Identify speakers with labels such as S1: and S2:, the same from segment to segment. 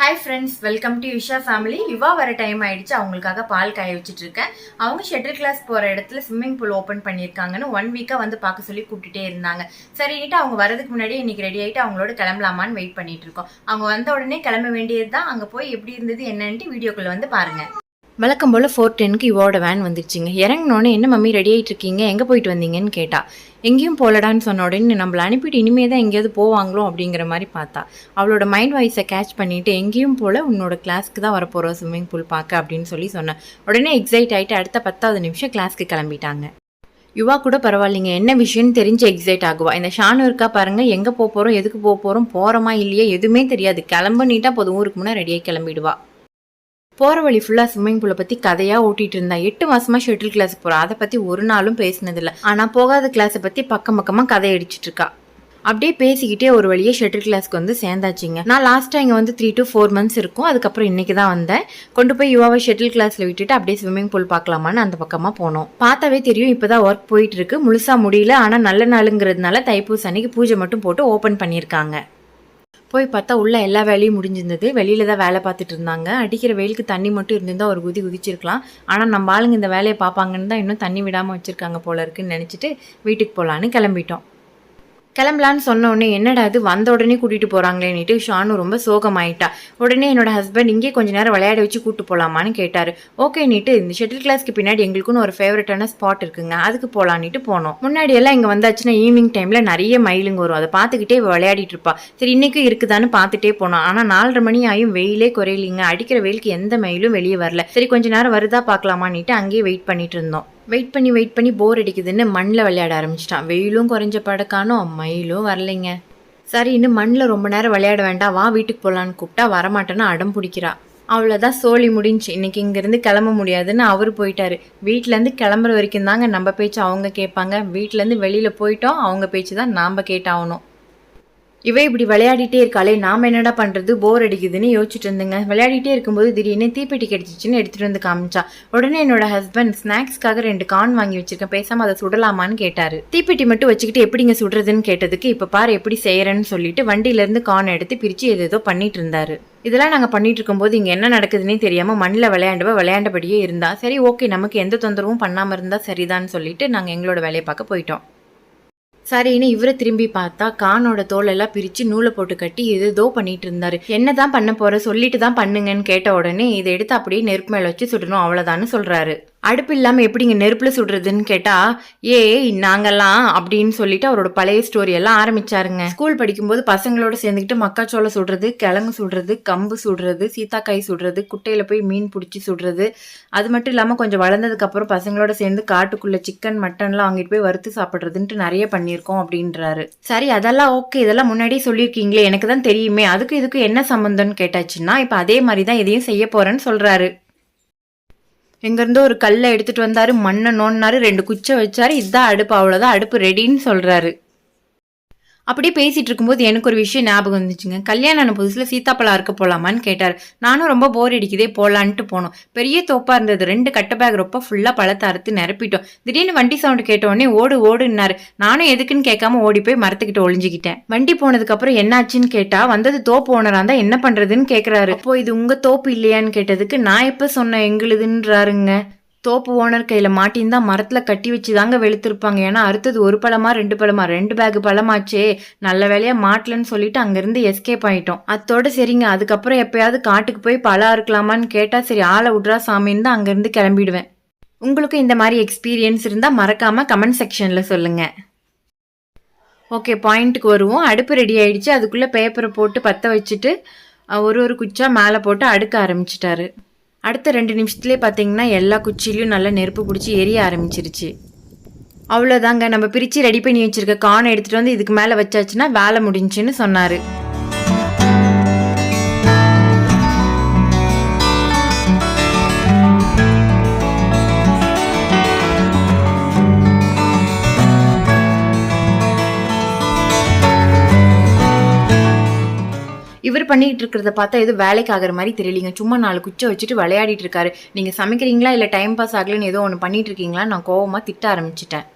S1: Hi friends welcome to Visha family யுவா வர time ஆயிடுச்சு. அவங்களுக்காக பால் காய வச்சுட்டு இருக்கேன். அவங்க ஷட்டில் கிளாஸ் போகிற இடத்துல ஸ்விம்மிங் பூல் ஓப்பன் பண்ணியிருக்காங்கன்னு ஒன் வீக்காக வந்து பார்க்க சொல்லி கூப்பிட்டுட்டே இருந்தாங்க. சரின்ட்டு அவங்க வரதுக்கு முன்னாடி இன்னைக்கு ரெடி ஆகிட்டு அவங்களோட கிளம்பலாமான்னு வெயிட் பண்ணிட்டு இருக்கோம். அவங்க வந்த உடனே கிளம்ப வேண்டியது தான் அங்கே போய் எப்படி இருந்தது என்னன்ட்டு வீடியோக்குள்ள வந்து பாருங்க. வழக்கம் போல் ஃபோர் டென்க்கு இவோட வேன் வந்துருச்சுங்க. இறங்கினோடனே என்ன மம்மி ரெடி ஆகிட்டு இருக்கீங்க எங்கே போயிட்டு வந்தீங்கன்னு கேட்டா எங்கேயும் போலடான்னு சொன்ன உடனே நம்மளை அனுப்பிட்டு இனிமே தான் எங்கேயாவது போவாங்களோ? அப்படிங்கிற மாதிரி பார்த்தா. அவளோட மைண்ட் வாய்ஸை கேட்ச் பண்ணிவிட்டு எங்கேயும் போல் உன்னோட கிளாஸ்க்கு தான் வரப்போகிறோம் ஸ்விம்மிங் பூல் பார்க்க அப்படின்னு சொல்லி சொன்னேன் உடனே எக்ஸைட் ஆகிட்டு அடுத்த பத்தாவது நிமிஷம் கிளாஸ்க்கு கிளம்பிட்டாங்க. யுவா கூட பரவாயில்லைங்க. என்ன விஷயம்னு தெரிஞ்சு எக்ஸைட் ஆகுவா? இந்த ஷானு இருக்கா பாருங்க. எங்கே போக போகிறோம் எதுக்கு போக போகிறோம் போகிறோமா இல்லையா? எதுவுமே தெரியாது. கிளம்ப நீட்டா போதும். ஊருக்கு முன்னே ரெடியாக கிளம்பிடுவா. போகிற வழி ஃபுல்லாக ஸ்விம்மிங் பூலை பற்றி கதையாக ஓட்டிகிட்டு இருந்தேன் எட்டு மாதமாக ஷட்டில் கிளாஸுக்கு போகிறான் அதை பற்றி ஒரு நாளும் பேசினதில்ல. ஆனால் போகாத கிளாஸை பற்றி பக்கம் பக்கமாக கதை அடிச்சிட்டு இருக்கா. அப்படியே பேசிக்கிட்டே ஒரு வழியே ஷட்டில் கிளாஸ்க்கு வந்து சேர்ந்தாச்சுங்க. நான் லாஸ்ட்டாக இங்கே வந்து த்ரீ டு ஃபோர் மந்த்ஸ் இருக்கும். அதுக்கப்புறம் இன்றைக்கி தான் வந்தேன். கொண்டு போய் யுவாவை ஷட்டில் கிளாஸில் விட்டுட்டு அப்படியே ஸ்விம்மிங் பூல் பார்க்கலாமான்னு அந்த பக்கமாக போனோம். பார்த்தாவே தெரியும் இப்போ தான் ஒர்க் போயிட்டு இருக்கு. முழுசாக முடியல. ஆனால் நல்ல நாளுங்கிறதுனால தைப்பூச அன்னைக்கு பூஜை மட்டும் போட்டு ஓப்பன் பண்ணியிருக்காங்க. போய் பார்த்தா உள்ளே எல்லா வேலையும் முடிஞ்சிருந்தது. வெளியில் தான் வேலை பார்த்துட்டு இருந்தாங்க. அடிக்கிற வெயிலுக்கு தண்ணி மட்டும் இருந்திருந்தால் ஒரு குதி குதிச்சிருக்கலாம். ஆனால் நம்ம ஆளுங்க இந்த வேலையை பார்ப்பாங்கன்னு தான் இன்னும் தண்ணி விடாமல் வச்சுருக்காங்க போல இருக்குன்னு நினச்சிட்டு வீட்டுக்கு போகலான்னு கிளம்பிட்டோம். கிளம்பலான்னு சொன்ன உடனே என்னடா அது வந்த உடனே கூட்டிகிட்டு போகிறாங்களேன்னுட்டு ஷானு ரொம்ப சோகமாயிட்டா. உடனே என்னோட ஹஸ்பண்ட் இங்கே கொஞ்ச நேரம் விளையாட வச்சு கூட்டு போலாமான்னு கேட்டார். ஓகேன்னுட்டு இந்த ஷட்டில் கிளாஸ்க்கு பின்னாடி எங்களுக்குன்னு ஒரு ஃபேவரட்டான ஸ்பாட் இருக்குங்க. அதுக்கு போகலான்ட்டு போனோம். முன்னாடி எல்லாம் இங்கே வந்தாச்சுன்னா ஈவினிங் டைமில் நிறைய மயிலுங்க வரும். அதை பார்த்துக்கிட்டே இவ விளையாடிட்டு இருப்பா. சரி இன்னைக்கும் இருக்குதான்னு பார்த்துட்டே போனோம். ஆனால் நாலரை மணி ஆயும் வெயிலே குறையிலிங்க. அடிக்கிற வெயிலுக்கு எந்த மயிலும் வெளியே வரல. சரி கொஞ்ச நேரம் வருதா பார்க்கலாமான்னுட்டு அங்கேயே வெயிட் பண்ணிட்டு இருந்தோம். வெயிட் பண்ணி வெயிட் பண்ணி போர் அடிக்குதுன்னு மண்ணில் விளையாட ஆரம்பிச்சிட்டான். வெயிலும் குறைஞ்ச படக்கானும் மயிலும் வரலைங்க. சரி இன்னும் மண்ணில் ரொம்ப நேரம் விளையாட வேண்டாம். வா வீட்டுக்கு போகலான்னு கூப்பிட்டா வரமாட்டேன்னு அடம் பிடிக்கிறா. அவ்வளோதான் சோழி முடிஞ்சு. இன்னைக்கு இங்கேருந்து கிளம்ப முடியாதுன்னு அவர் போயிட்டாரு. வீட்டிலேருந்து கிளம்புற வரைக்கும் தாங்க நம்ம பேச்சு அவங்க கேட்பாங்க. வீட்டிலேருந்து வெளியில் போயிட்டோம். அவங்க பேச்சு தான் நாம் கேட்டாகணும். இவன் இப்படி விளையாடிட்டே இருக்காளே நாம் என்னடா பண்ணுறது போர் அடிக்குதுன்னு யோசிச்சுட்டு இருந்தேங்க. விளையாடிட்டே இருக்கும்போது திடீர்னு தீப்பெட்டி கிடைச்சிச்சுன்னு எடுத்துகிட்டு வந்து காமிச்சா. உடனே என்னோட ஹஸ்பண்ட் ஸ்நாக்ஸ்க்காக ரெண்டு கான் வாங்கி வச்சிருக்கேன். பேசாமல் அதை சுடலாமான்னு கேட்டாரு. தீப்பெட்டி மட்டும் வச்சுக்கிட்டு எப்படிங்க சுடுறதுன்னு கேட்டதுக்கு இப்போ பாரு எப்படி செய்கிறேன்னு சொல்லிட்டு வண்டியிலேருந்து கான் எடுத்து பிரித்து ஏதேதோ பண்ணிட்டு இருந்தாரு. இதெல்லாம் நாங்கள் பண்ணிட்டு இருக்கும்போது இங்கே என்ன நடக்குதுன்னே தெரியாமல் மண்ணில் விளையாண்டவ விளையாண்டபடியே இருந்தா. சரி ஓகே நமக்கு எந்த தொந்தரவும் பண்ணாமல் இருந்தால் சரிதான்னு சொல்லிட்டு நாங்கள் எங்களோட வேலையை பார்க்க போயிட்டோம். சரின்னு இவரை திரும்பி பார்த்தா கானோட தோலெல்லாம் பிரித்து நூலை போட்டு கட்டி ஏதோ பண்ணிட்டு இருந்தாரு. என்னதான் பண்ண போற? சொல்லிட்டு தான் பண்ணுங்கன்னு கேட்ட உடனே இதை எடுத்து அப்படியே நெருப்பு மேல வச்சு சுடணும். அவ்வளோதான்னு சொல்றாரு. அடுப்பு இல்லாமல் எப்படிங்க நெருப்பில் சுடுறதுன்னு கேட்டால் ஏ நாங்கள்லாம் அப்படின்னு சொல்லிட்டு அவரோட பழைய ஸ்டோரி எல்லாம் ஆரம்பிச்சாருங்க. ஸ்கூல் படிக்கும்போது பசங்களோட சேர்ந்துக்கிட்டு மக்காச்சோளம் சுடுறது கிழங்கு சுடுறது கம்பு சுடுறது சீத்தாக்காய் சுடுறது குட்டையில் போய் மீன் பிடிச்சி சுடுறது. அது மட்டும் இல்லாமல் கொஞ்சம் வளர்ந்ததுக்கப்புறம் பசங்களோட சேர்ந்து காட்டுக்குள்ளே சிக்கன் மட்டன்லாம் வாங்கிட்டு போய் வறுத்து சாப்பிட்றதுன்ட்டு நிறைய பண்ணியிருக்கோம் அப்படின்றாரு. சரி அதெல்லாம் ஓகே இதெல்லாம் முன்னாடியே சொல்லியிருக்கீங்களே. எனக்கு தான் தெரியுமே. அதுக்கு இதுக்கு என்ன சம்மந்தம்னு கேட்டாச்சுன்னா இப்போ அதே மாதிரி தான் எதையும் செய்ய போகிறேன்னு சொல்கிறாரு எங்கேருந்தோ ஒரு கல்லை எடுத்துட்டு வந்தாரு மண்ணை நோண்டினாரு ரெண்டு குச்சை வச்சாரு இதான் அடுப்பு அவ்வளோதான் அடுப்பு ரெடின்னு சொல்கிறாரு அப்படியே பேசிட்டு இருக்கும்போது எனக்கு ஒரு விஷயம் ஞாபகம் வந்துச்சுங்க. கல்யாணம் ஆன புதுசில் சீத்தாப்பழம் அறுக்க போகலாமான்னு கேட்டார். நானும் ரொம்ப போர் அடிக்குதே போகலான்ட்டு போனோம். பெரிய தோப்பாக இருந்தது. ரெண்டு கட்ட பேக் ரொம்ப ஃபுல்லாக பழத்தை அறுத்து நிரப்பிட்டோம். திடீர்னு வண்டி சவுண்ட் கேட்டோடனே ஓடு ஓடுன்னாரு. நானும் எதுக்குன்னு கேட்காம ஓடி போய் மரத்துக்கிட்ட ஒளிஞ்சுக்கிட்டேன். வண்டி போனதுக்கப்புறம் என்னாச்சுன்னு கேட்டால் வந்தது தோப்பு ஓனராக இருந்தால் என்ன பண்ணுறதுன்னு கேட்குறாரு அப்போ இது உங்கள் தோப்பு இல்லையான்னு கேட்டதுக்கு நான் எப்போ சொன்ன எங்களுதுன்றாருங்க. தோப்பு ஓனர் கையில் மாட்டின்னு மரத்தில் கட்டி வச்சு தாங்க வெளுத்திருப்பாங்க. ஏன்னா அடுத்தது ஒரு பழமா ரெண்டு பழமா? ரெண்டு பேக் பழமாச்சே. நல்ல வேலையாக மாட்டலன்னு சொல்லிட்டு அங்கேருந்து எஸ்கேப் ஆகிட்டோம் அத்தோட சரிங்க. அதுக்கப்புறம் எப்பயாவது காட்டுக்கு போய் பழம் இருக்கலாமான்னு கேட்டால் சரி ஆளை விட்றா சாமின்னு தான் அங்கேருந்து கிளம்பிடுவேன். உங்களுக்கு இந்த மாதிரி எக்ஸ்பீரியன்ஸ் இருந்தால் மறக்காமல் கமெண்ட் செக்ஷனில் சொல்லுங்கள் ஓகே பாயிண்ட்டுக்கு வருவோம். அடுப்பு ரெடி ஆயிடுச்சு. அதுக்குள்ளே பேப்பரை போட்டு பற்ற வச்சுட்டு ஒரு ஒரு குச்சா மேலே போட்டு அடுக்க ஆரம்பிச்சிட்டாரு. அடுத்த ரெண்டு நிமிஷத்துலேயே பார்த்தீங்கன்னா எல்லா குச்சிலையும் நல்லா நெருப்பு பிடிச்சி எரிய ஆரம்பிச்சிருச்சு. அவ்வளோதாங்க நம்ம பிரித்து ரெடி பண்ணி வச்சுருக்க கானை எடுத்துகிட்டு வந்து இதுக்கு மேலே வச்சாச்சுன்னா வேலை முடிஞ்சுன்னு சொன்னார். இவர் பண்ணிட்டு இருக்கிறத பார்த்தா எதுவும் வேலைக்கு ஆகிற மாதிரி தெரியலீங்க. சும்மா நாலு குச்சை வச்சுட்டு விளையாடிட்டு இருக்காரு. நீங்க சமைக்கிறீங்களா? இல்ல டைம் பாஸ் ஆகலன்னு ஏதோ ஒன்று பண்ணிட்டு இருக்கீங்களா நான் கோவமா திட்ட ஆரம்பிச்சிட்டேன்.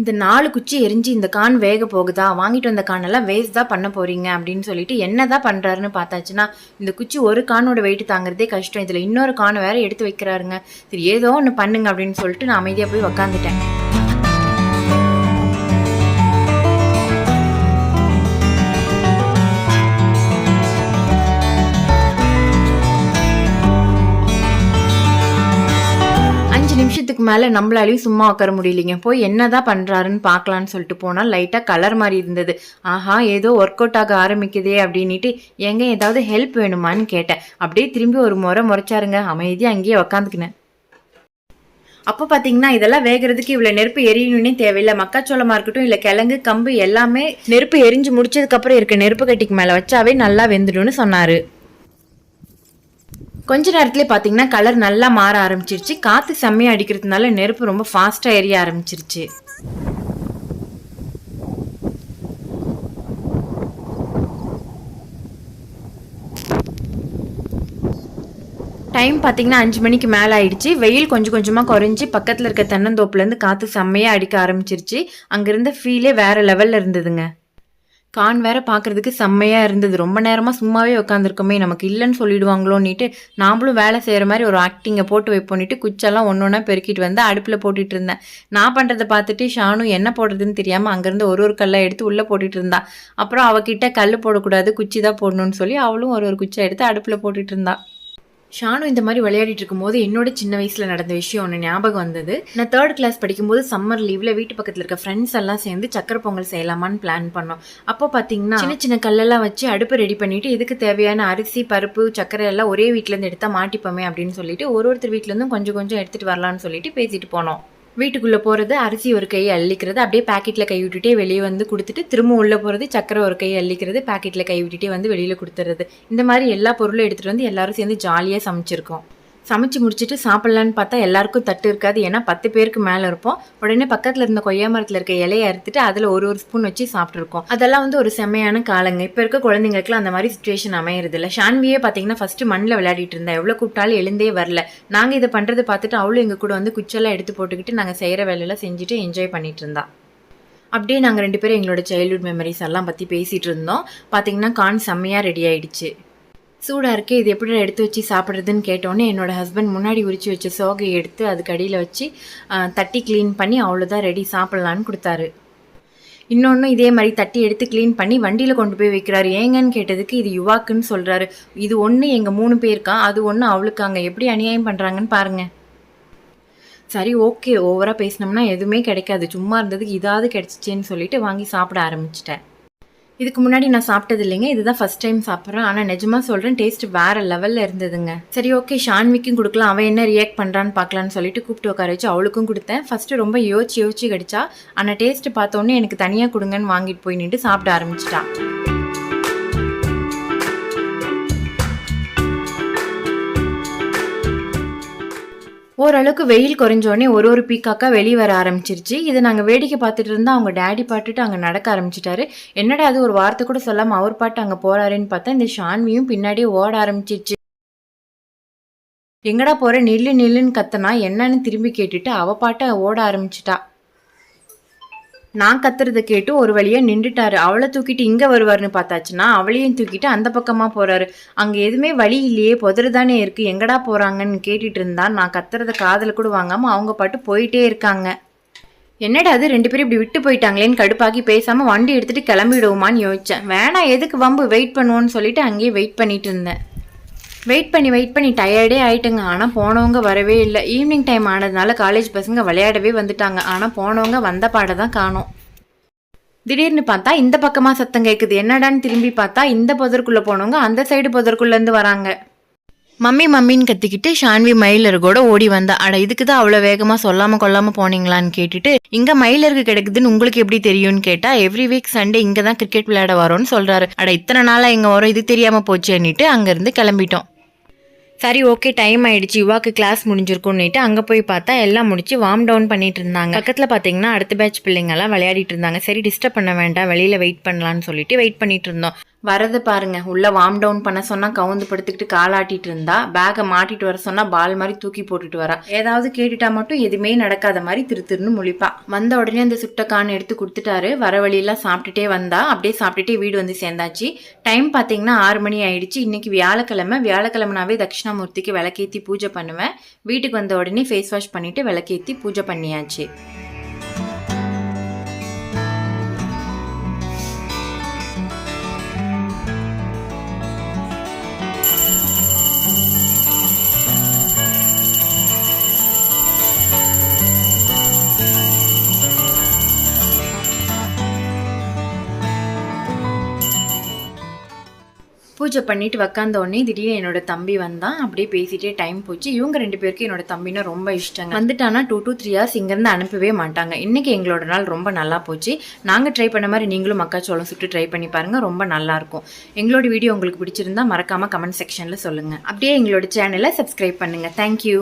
S1: இந்த நாலு குச்சி எரிஞ்சு இந்த கான் வேக போகுதா? வாங்கிட்டு வந்த கானெல்லாம் வேஸ்ட் தான் பண்ண போறீங்க அப்படின்னு சொல்லிட்டு என்ன தான் பண்றாருன்னு பார்த்தாச்சுன்னா இந்த குச்சி ஒரு கானோட வெயிட் தாங்குறதே கஷ்டம். இதுல இன்னொரு கானை வேற எடுத்து வைக்கிறாருங்க. சரி ஏதோ ஒன்று பண்ணுங்க அப்படின்னு சொல்லிட்டு நான் அமைதியாக போய் உக்காந்துட்டேன். வருஷத்துக்கு மேலே நம்மளாலையும் சும்மா உட்கார முடியலைங்க. போய் என்னதான் பண்ணுறாருன்னு பார்க்கலான்னு சொல்லிட்டு போனால் லைட்டாக கலர் மாதிரி இருந்தது. ஆஹா ஏதோ ஒர்க் அவுட் ஆக ஆரம்பிக்குதே அப்படின்ட்டு எங்க ஏதாவது ஹெல்ப் வேணுமான்னு கேட்டேன். அப்படியே திரும்பி ஒரு முறை முறைச்சாருங்க. அமைதியாக அங்கேயே உக்காந்துக்கினேன். அப்போ பார்த்தீங்கன்னா இதெல்லாம் வேகிறதுக்கு இவ்வளோ நெருப்பு எரியணும்னே தேவையில்லை. மக்காச்சோளமாக இருக்கட்டும் இல்லை கிழங்கு கம்பு எல்லாமே நெருப்பு எரிஞ்சு முடிச்சதுக்கப்புறம் இருக்க நெருப்பு கட்டிக்கு மேலே வச்சாவே நல்லா வெந்துடும்னு சொன்னார். கொஞ்ச நேரத்துலேயே பார்த்தீங்கன்னா கலர் நல்லா மாற ஆரம்பிச்சிருச்சு. காற்று செம்மையாக அடிக்கிறதுனால நெருப்பு ரொம்ப ஃபாஸ்ட்டாக எரிய ஆரம்பிச்சிருச்சு. டைம் பார்த்தீங்கன்னா அஞ்சு மணிக்கு மேலே ஆயிடுச்சு. வெயில் கொஞ்சம் கொஞ்சமாக குறைஞ்சி பக்கத்தில் இருக்க தென்னந்தோப்புலேருந்து காற்று செம்மையாக அடிக்க ஆரம்பிச்சிருச்சு. அங்கேருந்த ஃபீலே வேறு லெவலில் இருந்ததுங்க. கான் வேற பார்க்கறதுக்கு செம்மையாக இருந்தது. ரொம்ப நேரமாக சும்மாவே உட்காந்துருக்கோமே நமக்கு இல்லைன்னு சொல்லிடுவாங்களோன்னுட்டு நாமளும் வேலை செய்கிற மாதிரி ஒரு ஆக்டிங்கை போட்டு வைப்போன்னுட்டு குச்செல்லாம் ஒன்று ஒன்றா பெருக்கிட்டு வந்து அடுப்பில் போட்டுட்டு இருந்தேன். நான் பண்ணுறதை பார்த்துட்டு ஷானு என்ன போடுறதுன்னு தெரியாமல் அங்கேருந்து ஒரு ஒரு கல்லை எடுத்து உள்ளே போட்டுட்டு இருந்தா. அப்புறம் அவகிட்ட கல் போடக்கூடாது குச்சி தான் போடணும்னு சொல்லி அவளும் ஒரு ஒரு குச்சை எடுத்து அடுப்பில் போட்டுட்டு இருந்தா. ஷானு இந்த மாதிரி விளையாடிட்டு இருக்கும்போது என்னோட சின்ன வயசில் நடந்த விஷயம் ஒன்று ஞாபகம் வந்தது. நான் தேர்ட் கிளாஸ் படிக்கும்போது சம்மர் லீவில் வீட்டு பக்கத்தில் இருக்க ஃப்ரெண்ட்ஸ் எல்லாம் சேர்ந்து சக்கரை பொங்கல் செய்யலாமான்னு பிளான் பண்ணோம். அப்போ பார்த்தீங்கன்னா சின்ன சின்ன கல்லெல்லாம் வச்சு அடுப்பு ரெடி பண்ணிட்டு இதுக்கு தேவையான அரிசி பருப்பு சக்கரை எல்லாம் ஒரே வீட்டிலேருந்து எடுத்தால் மாட்டிப்போமே அப்படின்னு சொல்லிட்டு ஒரு ஒருத்தர் வீட்டிலேருந்தும் கொஞ்சம் கொஞ்சம் எடுத்துகிட்டு வரலான்னு சொல்லிட்டு பேசிட்டு போனோம். வீட்டுக்குள்ளே போகிறது அரிசி ஒரு கையை அள்ளிக்கிறது அப்படியே பேக்கெட்டில் கை விட்டுட்டே வெளியே வந்து கொடுத்துட்டு திரும்ப உள்ளே போகிறது சக்கரை ஒரு கை அள்ளிக்கிறது பேக்கெட்டில் கை விட்டுட்டே வந்து வெளியில் கொடுத்துறது. இந்த மாதிரி எல்லா பொருளும் எடுத்துகிட்டு வந்து எல்லாரும் சேர்ந்து ஜாலியாக சமைச்சிருக்கோம். சமைச்சு முடிச்சுட்டு சாப்பிட்லான்னு பார்த்தா எல்லாருக்கும் தட்டு இருக்காது. ஏன்னா பத்து பேருக்கு மேலே இருப்போம். உடனே பக்கத்தில் இருந்த கொய்யா மரத்தில் இருக்க இலையை அறுத்துட்டு அதில் ஒரு ஒரு ஸ்பூன் வச்சு சாப்பிட்ருக்கோம் அதெல்லாம் வந்து ஒரு செம்மையான காலங்க. இப்போ இருக்க குழந்தைங்களுக்குலாம் அந்த மாதிரி சுச்சுவேஷன் அமையிறது இல்லை ஷான்வியே பார்த்தீங்கன்னா ஃபஸ்ட்டு மண்ணில் விளையாடிட்டு இருந்தா எவ்வளோ கூப்பிட்டாலும் எழுந்தே வரல. நாங்கள் இதை பண்ணுறது பார்த்துட்டு அவளும் எங்கள் கூட வந்து குச்செல்லாம் எடுத்து போட்டுக்கிட்டு நாங்கள் செய்கிற வேலையெல்லாம் செஞ்சுட்டு என்ஜாய் பண்ணிட்டு இருந்தா. அப்படியே நாங்கள் ரெண்டு பேரும் எங்களோட சைல்ட்ஹுட் மெமரிஸ் எல்லாம் பற்றி பேசிகிட்டு இருந்தோம். பார்த்தீங்கன்னா கான் செம்மையாக ரெடி ஆயிடுச்சு. சூடாக இருக்கே இது எப்படி எடுத்து வச்சு சாப்பிட்றதுன்னு கேட்டோன்னே என்னோட ஹஸ்பண்ட் முன்னாடி உரிச்சு வச்ச சோகையை எடுத்து அதுக்கு அடியில் வச்சு தட்டி க்ளீன் பண்ணி அவ்வளோதான் ரெடி சாப்பிட்லான்னு கொடுத்தாரு. இன்னொன்று இதே மாதிரி தட்டி எடுத்து க்ளீன் பண்ணி வண்டியில் கொண்டு போய் வைக்கிறாரு. ஏங்கன்னு கேட்டதுக்கு இது யுவாக்குன்னு சொல்கிறாரு இது ஒன்று எங்கள் மூணு பேருக்கா? அது ஒன்று அவளுக்காங்க. எப்படி அநியாயம் பண்ணுறாங்கன்னு பாருங்கள் சரி ஓகே ஓவராக பேசினோம்னா எதுவுமே கிடைக்காது. சும்மா இருந்ததுக்கு இதாவது கிடச்சிச்சேன்னு சொல்லிட்டு வாங்கி சாப்பிட ஆரம்பிச்சிட்டேன். இதுக்கு முன்னாடி நான் சாப்பிட்டது இல்லைங்க. இதுதான் ஃபர்ஸ்ட் டைம் சாப்பிட்றேன். ஆனால் நிஜமா சொல்கிறேன் டேஸ்ட் வேற லெவலில் இருந்ததுங்க. சரி ஓகே ஷான்விக்கும் கொடுக்கலாம். அவன் என்ன ரியாக்ட் பண்ணுறான்னு பார்க்கலான்னு சொல்லிட்டு கூப்பிட்டு உட்கார வச்சு அவளுக்கும் கொடுத்தேன். ஃபஸ்ட்டு ரொம்ப யோசிச்சு யோசிச்சு கடிச்சா. ஆனால் டேஸ்ட் பார்த்தோன்னே எனக்கு தனியாக கொடுங்கன்னு வாங்கிட்டு போய் நின்று சாப்பிட ஆரம்பிச்சிட்டான் ஓரளவுக்கு வெயில் குறைஞ்சோடனே ஒரு ஒரு பீக்காக்கா வெளியே வர ஆரம்பிச்சிருச்சு. இதை நாங்கள் வேடிக்கை பார்த்துட்டு இருந்தால் அவங்க டேடி பாட்டுட்டு அங்கே நடக்க ஆரம்பிச்சிட்டாரு. என்னடா அது ஒரு வார்த்தை கூட சொல்லாமல் அவர் பாட்டு அங்கே போகிறாருன்னு பார்த்தா இந்த ஷான்வியும் பின்னாடியே ஓட ஆரம்பிச்சிருச்சு. எங்கடா போகிற நில்லு நில்லுன்னு கத்தனா என்னன்னு திரும்பி கேட்டுட்டு அவ பாட்டை ஓட ஆரம்பிச்சிட்டா. நான் கத்துறத கேட்டு ஒரு வழியா நின்றுட்டாரு. அவளை தூக்கிட்டு இங்க வருவாருன்னு பார்த்தாச்சுன்னா அவளையும் தூக்கிட்டு அந்த பக்கமா போறாரு. அங்க எதுவுமே வழி இல்லையே புதறதானே இருக்குது இருக்கு எங்கடா போறாங்கன்னு கேட்டுட்டு இருந்தா நான் கத்துறத காதில் கூட வாங்காம அவங்க பாட்டு போயிட்டே இருக்காங்க. என்னடா அது ரெண்டு பேரும் இப்படி விட்டு போயிட்டாங்களேன்னு கடுப்பாக்கி பேசாம வண்டி எடுத்துட்டு கிளம்பிடுவோமான்னு யோசிச்சேன். வேணாம் எதுக்கு வம்பு வெயிட் பண்ணுவோன்னு சொல்லிட்டு அங்கேயே வெயிட் பண்ணிட்டு இருந்தேன். வெயிட் பண்ணி வெயிட் பண்ணி டயர்டே ஆயிட்டுங்க. ஆனால் போனவங்க வரவே இல்லை. ஈவினிங் டைம் ஆனதுனால காலேஜ் பசங்க விளையாடவே வந்துட்டாங்க. ஆனால் போனவங்க வந்த பாட தான் காணும். திடீர்னு பார்த்தா இந்த பக்கமாக சத்தம் கேட்குது என்னடான்னு திரும்பி பார்த்தா இந்த புதருக்குள்ள போனவங்க அந்த சைடு பொதற்குள்ளேருந்து வராங்க. மம்மி மம்மின்னு கத்திக்கிட்டு ஷான்வி மயிலருகோட ஓடி வந்தா. அட இதுக்கு தான் அவ்வளோ வேகமாக சொல்லாமல் கொல்லாமல் போனீங்களான்னு கேட்டுட்டு இங்கே மயிலருக்கு கிடைக்குதுன்னு உங்களுக்கு எப்படி தெரியும்னு கேட்டால் எவ்ரி வீக் சண்டே இங்கே தான் கிரிக்கெட் விளையாட வரோன்னு சொல்கிறாரு அட இத்தனை நாளாக இங்கே வரோம்? இது தெரியாமல் போச்சேன்னுட்டு அங்கேருந்து கிளம்பிட்டோம். சரி ஓகே டைம் ஆயிடுச்சு யுவாக்கு கிளாஸ் முடிஞ்சிருக்கும்னுட்டு அங்கே போய் பார்த்தா எல்லாம் முடிச்சு வார்ம் டவுன் பண்ணிட்டு இருந்தாங்க பக்கத்தில் பார்த்தீங்கன்னா அடுத்த பேட்ச் பிள்ளைங்கெல்லாம் விளையாடிட்டு இருந்தாங்க. சரி டிஸ்டர்ப் பண்ண வேண்டாம் வெளியில் வெயிட் பண்ணலான்னு சொல்லிட்டு வெயிட் பண்ணிட்டு இருந்தோம் வரது பாருங்க. உள்ள வார்ம் டவுன் பண்ண சொன்னா கவுந்து படுத்துக்கிட்டு காலாட்டிட்டு இருந்தா பேக்கை மாட்டிட்டு வர சொன்னா பால் மாதிரி தூக்கி போட்டுட்டு வரா. ஏதாவது கேட்டுட்டா மட்டும் எதுவுமே நடக்காத மாதிரி திரு திருன்னு முழிப்பா. வந்த உடனே அந்த சுட்டக்கான் எடுத்து கொடுத்துட்டாரு. வர வழியெல்லாம் சாப்பிட்டுட்டே வந்தா அப்படியே சாப்பிட்டுட்டே வீடு வந்து சேர்ந்தாச்சு. டைம் பார்த்தீங்கன்னா ஆறு மணி ஆயிடுச்சு. இன்னைக்கு வியாழக்கிழமை. வியாழக்கிழமனாவே தட்சிணாமூர்த்திக்கு விளக்கேத்தி பூஜை பண்ணுவேன். வீட்டுக்கு வந்த உடனே ஃபேஸ் வாஷ் பண்ணிட்டு விளக்கேத்தி பூஜை பண்ணியாச்சு. பூஜை பண்ணிட்டு உக்காந்த உடனே திடீர்னு என்னோட தம்பி வந்தான் அப்படியே பேசிட்டே டைம் போச்சு. இவங்க ரெண்டு பேருக்கு என்னோட தம்பினா ரொம்ப இஷ்டங்க. வந்துட்டானா டூ டூ த்ரீ ஹவர்ஸ் இங்கேருந்து அனுப்பவே மாட்டாங்க. இன்னைக்கு எங்களோட நாள் ரொம்ப நல்லா போச்சு. நாங்கள் ட்ரை பண்ண மாதிரி நீங்களும் மக்காச்சோளம் சுட்டு ட்ரை பண்ணி பாருங்க ரொம்ப நல்லா இருக்கும். எங்களோட வீடியோ உங்களுக்கு பிடிச்சிருந்தா மறக்காம கமெண்ட் செக்ஷனில் சொல்லுங்க. அப்படியே எங்களோட சேனலை சப்ஸ்கிரைப் பண்ணுங்க. தேங்க்யூ